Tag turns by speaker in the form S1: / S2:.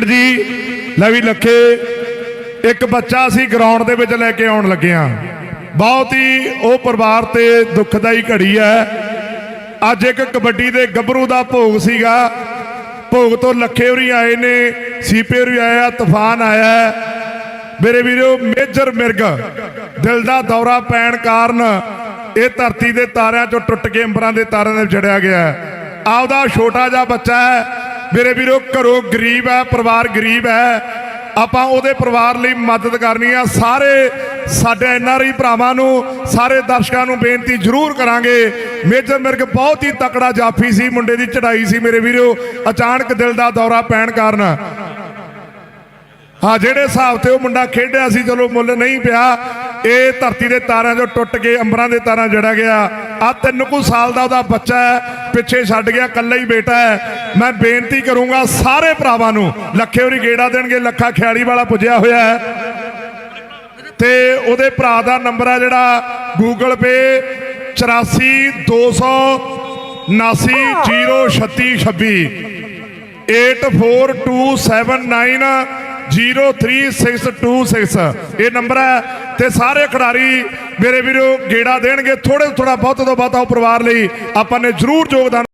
S1: ਜੀ, ਲੈ ਲੱਖੇ, ਇੱਕ ਬੱਚਾ ਸੀ ਗਰਾਊਂਡ ਦੇ ਵਿੱਚ ਲੈ ਕੇ ਆਉਣ ਲੱਗਿਆ ਬਹੁਤ ਹੀ ਉਹ ਪਰਿਵਾਰ ਤੇ ਦੁੱਖਦਾਈ ਘੜੀ ਹੈ। ਅੱਜ ਇੱਕ ਕਬੱਡੀ ਦੇ ਗੱਭਰੂ ਦਾ ਭੋਗ ਸੀਗਾ। ਭੋਗ ਤੋਂ ਲੱਖੇ ਹੋਰੀ ਆਏ ਨੇ ਸੀਪੇ ਹੋਰੀ ਆਇਆ, ਤੂਫਾਨ ਆਇਆ। ਮੇਰੇ ਵੀਰੋ, ਮੇਜਰ ਮਿਰਗ, ਦਿਲ ਦਾ ਦੌਰਾ ਪੈਣ ਕਾਰਨ ਇਹ ਧਰਤੀ ਦੇ ਤਾਰਿਆਂ ਚੋਂ ਟੁੱਟ ਕੇ ਅੰਬਰਾਂ ਦੇ ਤਾਰਿਆਂ ਦੇ ਜੜਿਆ ਗਿਆ ਆਪਦਾ ਛੋਟਾ ਜਿਹਾ ਬੱਚਾ ਹੈ ਮੇਰੇ ਵੀਰੋ, ਘਰੋਂ ਗਰੀਬ ਹੈ, ਪਰਿਵਾਰ ਗਰੀਬ ਹੈ। ਆਪਾਂ ਉਹਦੇ ਪਰਿਵਾਰ ਲਈ ਮਦਦ ਕਰਨੀ ਆ। ਸਾਰੇ ਸਾਡੇ ਐਨਆਰਆਈ ਭਰਾਵਾਂ ਨੂੰ, ਸਾਰੇ ਦਰਸ਼ਕਾਂ ਨੂੰ ਬੇਨਤੀ ਜ਼ਰੂਰ ਕਰਾਂਗੇ। ਮੇਜਰ ਮਿਰਗ ਬਹੁਤ ਹੀ ਤਕੜਾ ਜਾਫੀ ਸੀ, ਮੁੰਡੇ ਦੀ ਚੜਾਈ ਸੀ ਮੇਰੇ ਵੀਰੋ। ਅਚਾਨਕ ਦਿਲ ਦਾ ਦੌਰਾ ਪੈਣ ਕਾਰਨ। ਹਾਂ, ਜਿਹੜੇ ਹਿਸਾਬ ਤੇ ਉਹ ਮੁੰਡਾ ਖੇਡਿਆ ਸੀ, ਚਲੋ ਮੁੱਲ ਨਹੀਂ ਪਿਆ। ਇਹ ਧਰਤੀ ਦੇ ਤਾਰਾਂ 'ਚੋਂ ਟੁੱਟ ਕੇ, ਅੰਬਰਾਂ ਦੇ ਤਾਰਾਂ ਜੜਾ ਗਿਆ। ਆ ਤਿੰਨ ਕੁ ਸਾਲ ਦਾ ਉਹਦਾ ਬੱਚਾ ਹੈ। ਪਿੱਛੇ ਛੱਡ ਗਿਆ ਕੱਲਾ ਹੀ ਬੇਟਾ ਹੈ। ਮੈਂ ਬੇਨਤੀ ਕਰੂੰਗਾ ਸਾਰੇ ਭਰਾਵਾਂ ਨੂੰ ਲੱਖੇ ਹੋਰੀ ਗੇੜਾ ਦੇਣਗੇ ਲੱਖਾ ਖਿਆਲੀ ਵਾਲਾ ਪੁੱਜਿਆ ਹੋਇਆ ਹੈ। ਤੇ ਉਹਦੇ ਭਰਾ ਦਾ ਨੰਬਰ ਆ ਜਿਹੜਾ ਗੂਗਲ ਪੇ 84 279 03626 8427903626 ਇਹ ਨੰਬਰ ਹੈ ਤੇ ਸਾਰੇ ਖਿਡਾਰੀ ਮੇਰੇ ਵੀਰੋ ਗੇੜਾ ਦੇਣਗੇ ਥੋੜੇ ਥੋੜਾ ਬਹੁਤ ਤੋਂ ਬਹੁਤਾ ਉਹ ਪਰਿਵਾਰ ਲਈ ਆਪਾਂ ਨੇ ਜ਼ਰੂਰ ਯੋਗਦਾਨ